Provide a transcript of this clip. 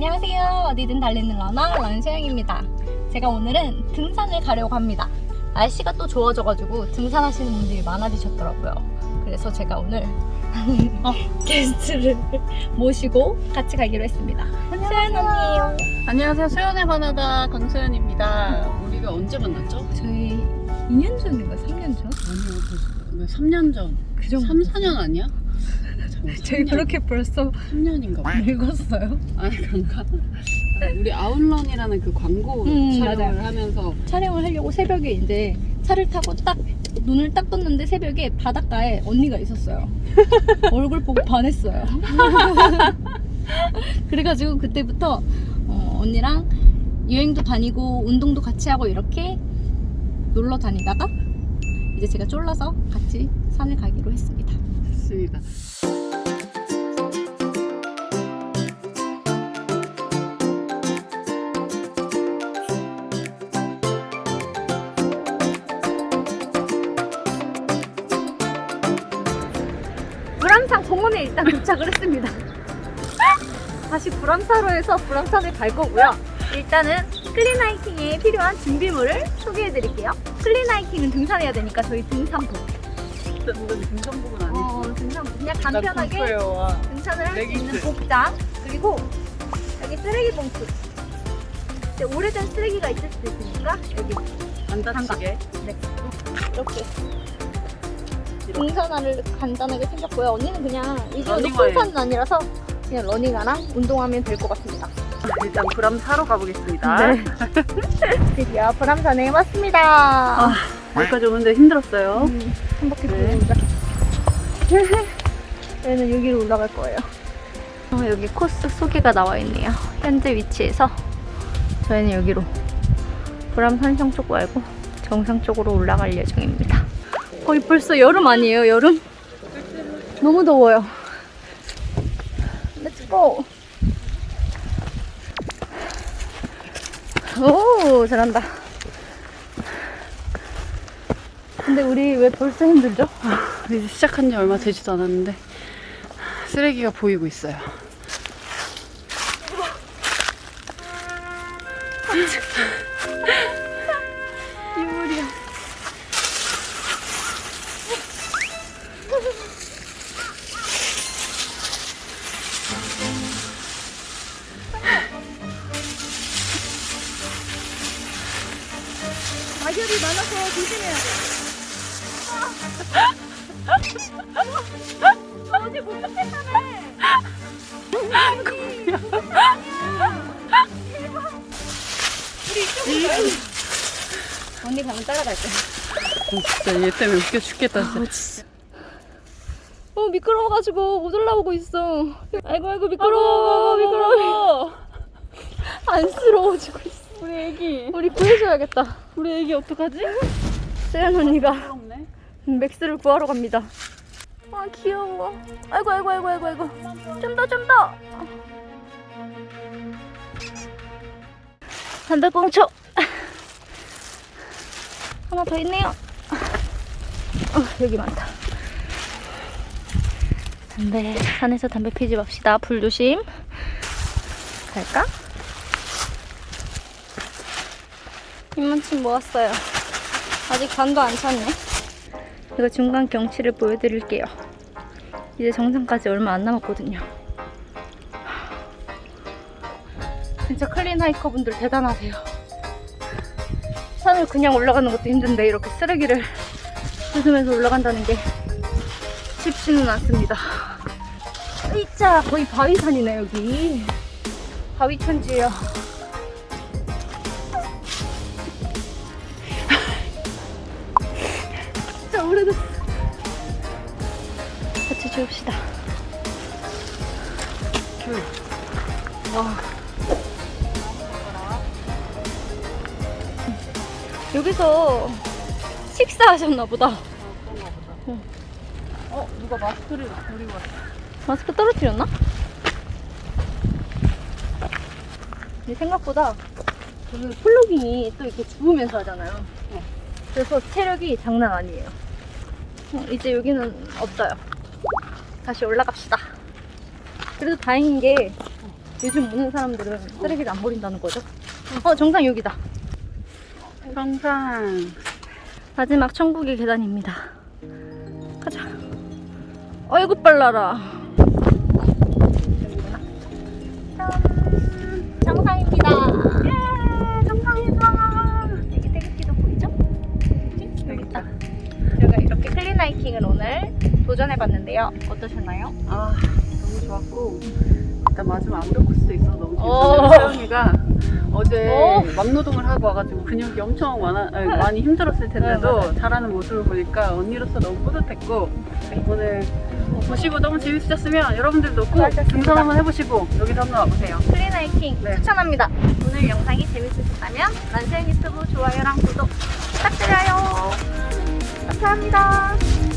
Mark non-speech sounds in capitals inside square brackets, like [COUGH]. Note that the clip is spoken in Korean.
안녕하세요. 어디든 달리는 러너 런시영입니다. 제가 오늘은 등산을 가려고 합니다. 날씨가 또 좋아져가지고 등산하시는 분들이 많아지셨더라고요. 그래서 제가 오늘 [LAUGHS] 어, 게스트를 모시고 같이 가기로 했습니다. 수연 언니요. 안녕하세요. 수연의 바나다 강수연입니다. 우리가 언제 만났죠? 저희 2년 전인가 3년 전? 아니요, 그 3년 전. 그 정도. 3, 4년 아니야? 잠깐만, 저희 3년, 그렇게 벌써 3년인가 봐. 늙었어요. 아니, 그런가? 아니, 우리 아웃런이라는 그 광고 음, 촬영을 맞아요. 하면서 촬영을 하려고 새벽에 이제 차를 타고 딱 눈을 딱 떴는데 새벽에 바닷가에 언니가 있었어요. [LAUGHS] 얼굴 보고 반했어요. [LAUGHS] 그래가지고 그때부터 어, 언니랑 여행도 다니고 운동도 같이 하고 이렇게 놀러 다니다가 이제 제가 쫄라서 같이 산을 가기로. 했습니다. 공원에 일단 도착을 했습니다. [LAUGHS] 다시 불암사로에서 불암산을 갈 거고요. 일단은 클린 하이킹에 필요한 준비물을 소개해 드릴게요. 클린 하이킹은 등산해야 되니까 저희 등산복. 등산복은 아니고. 어, 등산복. 그냥 간편하게 와 등산을 할수 레깅스. 있는 복장. 그리고 여기 쓰레기 봉투. 이제 오래된 쓰레기가 있을 수도 있으니까 여기 안 다치게. 네. 이렇게 등산화를 간단하게 챙겼고요. 언니는 그냥 이제 러닝화예요. 높은 산은 아니라서 그냥 러닝화랑 운동하면 될 것 같습니다. 일단 불암 사러 가보겠습니다. 네. [LAUGHS] 드디어 불암산에 왔습니다. 여기까지 오는데 힘들었어요. 음, 한 바퀴 네. 돌자. 저희는 [LAUGHS] 여기로 올라갈 거예요. 어, 여기 코스 소개가 나와 있네요. 현재 위치에서 저희는 여기로 불암산성 쪽 말고 정상 쪽으로 올라갈 예정입니다. 거의 벌써 여름 아니에요, 여름? 너무 더워요. Let's go. 오, 잘한다. 근데 우리 왜 벌써 힘들죠? 이제 시작한 지 얼마 되지도 않았는데 쓰레기가 보이고 있어요. 낙엽이 많아서 조심해야 돼. 아, 어제 못 잡겠다며. 우리 이쪽으로 가야 돼. 언니 가면 따라갈게. 진짜 얘 때문에 웃겨 죽겠다 진짜. 어 미끄러워가지고 못 올라오고 있어. 아이고 아이고 미끄러워 미끄러워. 안쓰러워지고 있어. 우리 애기 우리 구해줘야겠다. 우리 애기 어떡하지? 세연 언니가 부럽네. 맥스를 구하러 갑니다. 아 귀여워. 아이고 아이고 아이고 아이고 아이고. 좀 더 좀 더. 담배꽁초. 하나 더 있네요. 어, 여기 많다. 담배 산에서 담배 피지 맙시다. 불 조심. 갈까? 이만큼 모았어요. 아직 반도 안 찼네. 이거 중간 경치를 보여드릴게요. 이제 정상까지 얼마 안 남았거든요. 진짜 클린 하이커 분들 대단하세요. 산을 그냥 올라가는 것도 힘든데 이렇게 쓰레기를 씻으면서 올라간다는 게 쉽지는 않습니다. 으이짜 거의 바위산이네 여기. 바위 천지예요. 진짜 오래됐어. 같이 주웁시다. 와 여기서 식사하셨나 보다. 어 누가 마스크를 버리고 왔어. 마스크 떨어뜨렸나? 생각보다 그 플로깅이 또 이렇게 죽으면서 하잖아요. 네. 그래서 체력이 장난 아니에요. 어, 이제 여기는 없어요. 다시 올라갑시다. 그래도 다행인 게 요즘 오는 사람들은 쓰레기를 안 버린다는 거죠. 어, 정상 여기다. 정상. 마지막 천국의 계단입니다. 가자. 아이고 빨라라. 하이킹을 오늘 도전해봤는데요. 어떠셨나요? 아 너무 좋았고 일단 마지막 암벽 코스도 있어 너무 오. 재밌었어. 세영이가 어제 오. 막노동을 하고 와가지고 근육이 엄청 많아, 아니, 많이 힘들었을 네, 텐데도 맞아요. 잘하는 모습을 보니까 언니로서 너무 뿌듯했고 오늘 보시고 너무 재밌으셨으면 여러분들도 꼭 수고하셨습니다. 등산 한번 해보시고 여기도 한번 와보세요. 하이킹 네. 추천합니다. 오늘 영상이 재밌으셨다면 란생 유튜브 좋아요랑 구독 부탁드려요. 감사합니다.